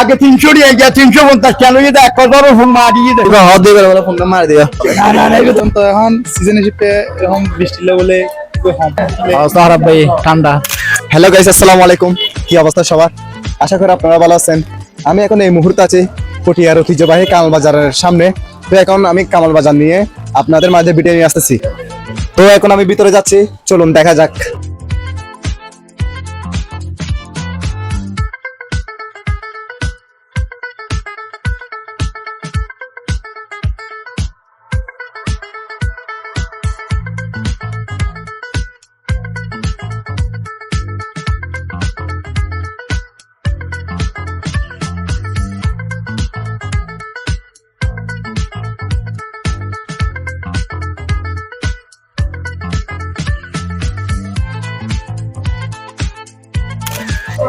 আগে তিনশো দিয়ে গিয়া তিনশো পঞ্চাশ কেন যদি এক হাজারও ফোন মারিয়ে দেয় বলে ফোনটা মারি দিও না এখন সিজন হিসেবে এরকম বৃষ্টি বলে অবস্থা খারাপ ভাই ঠান্ডা। হ্যালো গাইস আসসালামু আলাইকুম। কি অবস্থা সবার? আশা করি আপনারা ভালো আছেন। আমি এখন এই মুহূর্তে আছি পটিয়ার ঐতিহ্যবাহী কামাল বাজারের সামনে। তো এখন আমি কামাল বাজার নিয়ে আপনাদের মাঝে ভিডিও নিয়ে আসতেছি। তো এখন আমি ভিতরে যাচ্ছি চলুন দেখা যাক।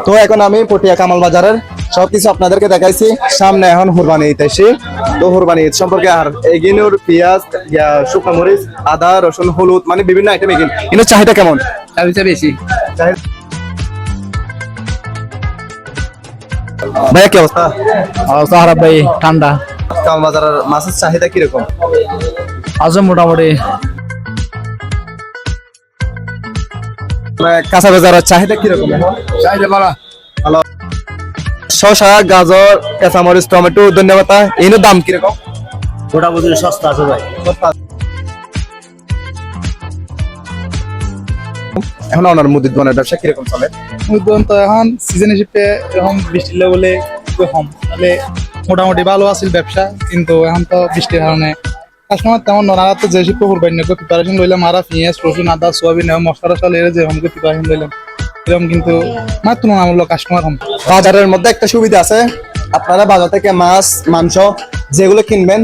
তো এখন আমি পটিয়া কামাল বাজারের সবকিছু আপনাদেরকে দেখাইছি। সামনে এখন হুরবানি ঈদ তো হুরবানি ঈদ সম্পর্কে আর এগিনুর পেঁয়াজ ইয়া, শুকনো মরিচ আদা রসুন হলুদ মানে বিভিন্ন আইটেম এগিন কিন্তু চাহিদা কেমন? চাবিটা বেশি। চাহিদা ভাইয়া কি অবস্থা? অবস্থা খারাপ ভাই ঠান্ডা। কামাল বাজারের মাছের চাহিদা কীরকম? আজও মোটামুটি কাঁচা বাজারের চাহিদা কীরকম এখন? চাহিদা বলা ভালো। শসা গাজর কাঁচামরিচ টমেটো ধন্যবাদ দাম কীরকম মোটামুটি সস্তা আছে ভাই। এখন ওনার মুদির দোকানের ব্যবসা কীরকম চলে? উদ্বোধন তো এখন সিজন হিসেবে এরকম বৃষ্টি বলে কম। তাহলে মোটামুটি ভালো আছিল ব্যবসা কিন্তু এখন তো বৃষ্টির কারণে কাস্টমার তেমন নড়া তো যে শিল্প করবেন না প্রিপারেশন লইলাম আরা পেঁয়াজ রসুন আদা সোয়াবিন এবং মশলা টসলা যেরকম প্রিপারেশন লইলাম। এরকম কিন্তু মাত্র তুলনামূলক কাস্টমার কম বাজারের মধ্যে একটা সুবিধা আছে। আপনারা বাজার থেকে মাছ মাংস যেগুলো কিনবেন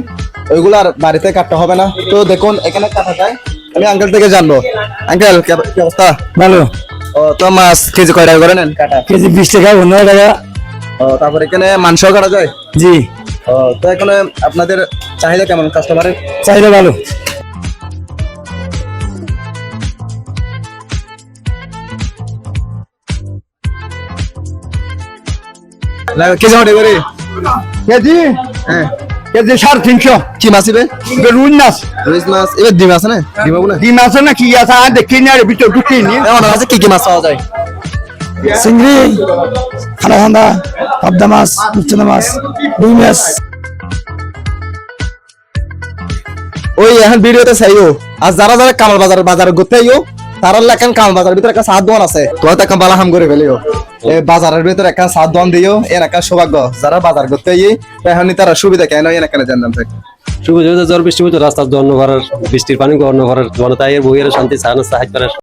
ওইগুলো আর বাড়িতে কাটতে হবে না। তো দেখুন এখানে কাটা যায়। আমি আঙ্কেল থেকে জানব। আঙ্কেল কি অবস্থা? ভালো। ও তো মাছ কেজি কয় টাকা করে নেন? কাটা কেজি বিশ টাকা পনেরো টাকা। ও তারপর এখানে মাংস কাটা যায়? জি। তো এখানে আপনাদের চাহিদা কেমন কাস্টমারের চাহিদা ভালো। কেজি হটে করে। কেজি? হ্যাঁ। কেজি সাড়ে তিনশো। কি মাছ ইবে রুই মাছ। রুইস মাছ। এবার ডিম আছে না? ডিম ডিম আছে না কি আছে? আর দেখি না আর ভিতর ঢুকিনি। কি কি মাছ পাওয়া যায়? চিংড়ি খানা খান্দা পাবদা মাছ রূপচাঁদা মাছ রুই মাছ ওই এখন ভিডিওতে চাইও। আর যারা যারা কামাল বাজার বাজার ঘুরতে আইও তারা লেখান কামাল বাজারের ভিতরে একটা সাত দোকান আছে। তোরা তো একটা বালা হাম করে ফেলিও। এই বাজারের ভিতরে একটা সাত দোকান দিও এর একটা সৌভাগ্য। যারা বাজার করতে আই এখন তারা সুবিধা কেন এর এখানে জানলাম থেকে শুভ ঝড় বৃষ্টি রাস্তার অন্য ঘরের বৃষ্টির পানি অন্য ঘরের জনতা এর বইয়ের শান্তি সাহায্য সাহায্য করার